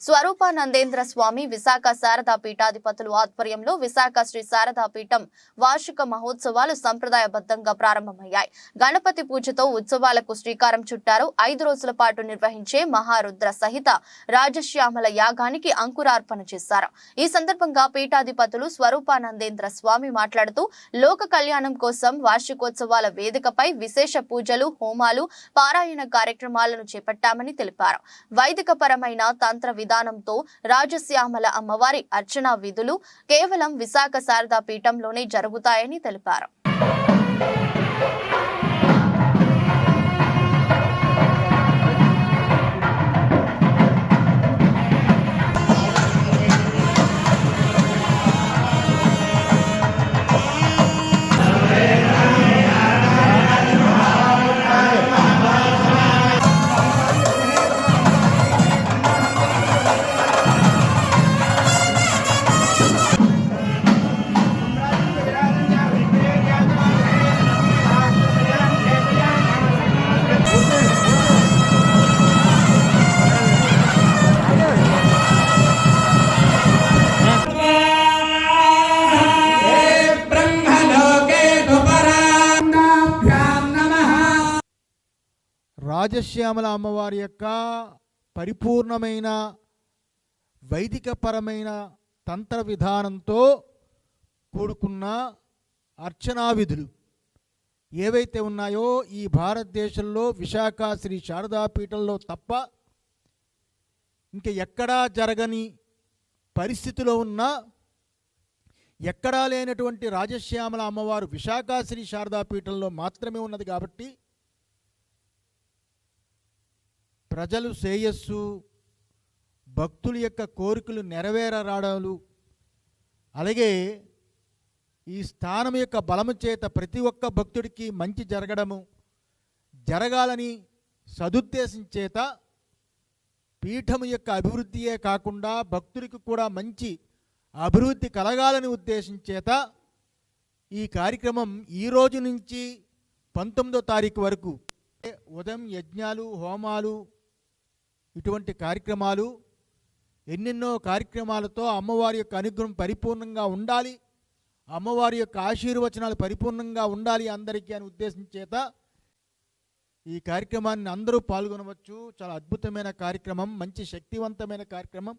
స్వరూపానందేంద్ర స్వామి విశాఖ శారదా పీఠాధిపతులు ఆధ్వర్యంలో విశాఖ శ్రీ శారదా పీఠం వార్షిక మహోత్సవాలు సంప్రదాయబద్ధంగా ప్రారంభమయ్యాయి. గణపతి పూజతో ఉత్సవాలకు శ్రీకారం చుట్టారు. ఐదు రోజుల పాటు నిర్వహించే మహారుద్ర సహిత రాజశ్యామల యాగానికి అంకురార్పణ చేశారు. ఈ సందర్భంగా పీఠాధిపతులు స్వరూపానందేంద్ర స్వామి మాట్లాడుతూ లోక కళ్యాణం కోసం వార్షికోత్సవాల వేదికపై విశేష పూజలు హోమాలు పారాయణ కార్యక్రమాలను చేపట్టామని తెలిపారు. వైదిక పరమైన తంత్ర విధానంతో రాజశ్యామల అమ్మవారి అర్చనా విధులు కేవలం విశాఖ శారదా పీఠంలోనే జరుగుతాయని తెలిపారు. రాజశ్యామల అమ్మవారి యొక్క పరిపూర్ణమైన వైదికపరమైన తంత్ర విధానంతో కూడుకున్న అర్చనా విధులు ఏవైతే ఉన్నాయో ఈ భారతదేశంలో విశాఖ శ్రీ శారదాపీఠంలో తప్ప ఇంక ఎక్కడా జరగని పరిస్థితిలో ఉన్న ఎక్కడా లేనటువంటి రాజశ్యామల అమ్మవారు విశాఖ శ్రీ శారదాపీఠంలో మాత్రమే ఉన్నది కాబట్టి ప్రజలు శ్రేయస్సు భక్తుల యొక్క కోరికలు నెరవేరరాడాలు. అలాగే ఈ స్థానం యొక్క బలము చేత ప్రతి ఒక్క భక్తుడికి మంచి జరగడము జరగాలని సదుద్దేశం చేత పీఠము యొక్క అభివృద్ధియే కాకుండా భక్తుడికి కూడా మంచి అభివృద్ధి కలగాలని ఉద్దేశం చేత ఈ కార్యక్రమం ఈ రోజు నుంచి పంతొమ్మిదో తారీఖు వరకు. ఉదయం యజ్ఞాలు హోమాలు ఇటువంటి కార్యక్రమాలు ఎన్నెన్నో కార్యక్రమాలతో అమ్మవారి యొక్క అనుగ్రహం పరిపూర్ణంగా ఉండాలి. అమ్మవారి యొక్క ఆశీర్వచనాలు పరిపూర్ణంగా ఉండాలి అందరికీ అని ఉద్దేశం చేత ఈ కార్యక్రమాన్ని అందరూ పాల్గొనవచ్చు. చాలా అద్భుతమైన కార్యక్రమం మంచి శక్తివంతమైన కార్యక్రమం.